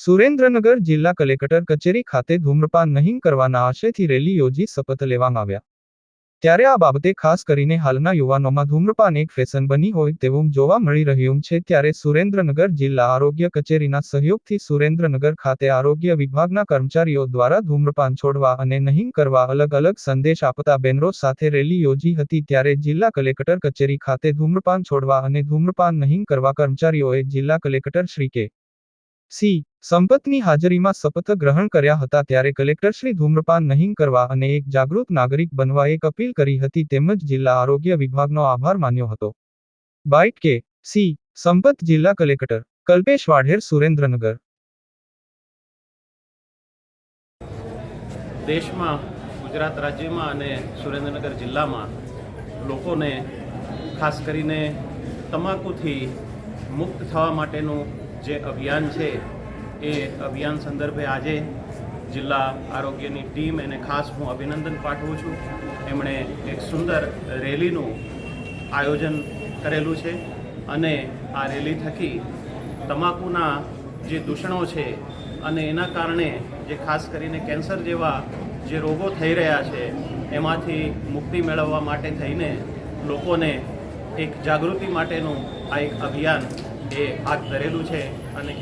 સુરેન્દ્રનગર જિલ્લા કલેક્ટર કચેરી ખાતે ધૂમ્રપાન નહીં કરવાના આશયથી રેલી યોજી શપથ લેવામાં આવ્યા. ત્યારે આ બાબતે ખાસ કરીને હાલના યુવાનોમાં ધૂમ્રપાન એક ફેશન બની હોય તેવું જોવા મળી રહ્યું છે ત્યારે સુરેન્દ્રનગર જિલ્લા આરોગ્ય કચેરીના સહયોગથી સુરેન્દ્રનગર ખાતે આરોગ્ય વિભાગના કર્મચારીઓ દ્વારા ધૂમ્રપાન છોડવા અને નહીં કરવા અલગ અલગ સંદેશ આપતા બેનરો સાથે રેલી યોજી હતી ત્યારે જિલ્લા કલેક્ટર કચેરી ખાતે ધૂમ્રપાન છોડવા અને ધૂમ્રપાન નહીં કરવા કર્મચારીઓએ જિલ્લા કલેક્ટર શ્રી કે. સી. સંપતની હાજરીમાં શપથ ગ્રહણ કર્યા હતા ત્યારે કલેક્ટરશ્રી ધૂમ્રપાન નહીં કરવા અને એક જાગૃત નાગરિક બનવા એક અપીલ કરી હતી તેમજ જિલ્લા આરોગ્ય વિભાગનો આભાર માન્યો હતો. બાઇટ કે, સી, સંપત જિલ્લા કલેક્ટર, કલ્પેશ વાઢેર, સુરેન્દ્રનગર. દેશમાં, ગુજરાત રાજ્યમાં અને સુરેન્દ્રનગર જિલ્લામાં લોકોને, ખાસ કરીને, તમાકુથી મુક્ત થવા માટેનું જે અભિયાન છે એ અભિયાન સંદર્ભે આજે જિલ્લા આરોગ્યની ટીમ એને ખાસ હું અભિનંદન પાઠવું છું. એમણે એક સુંદર રેલીનું આયોજન કરેલું છે અને આ રેલી થકી તમાકુના જે દૂષણો છે અને એના કારણે જે ખાસ કરીને કેન્સર જેવા જે રોગો થઈ રહ્યા છે, એમાંથી મુક્તિ મેળવવા માટે થઈને લોકોને એક જાગૃતિ માટેનું આ એક અભિયાન એ હાથ ધરેલું છે અને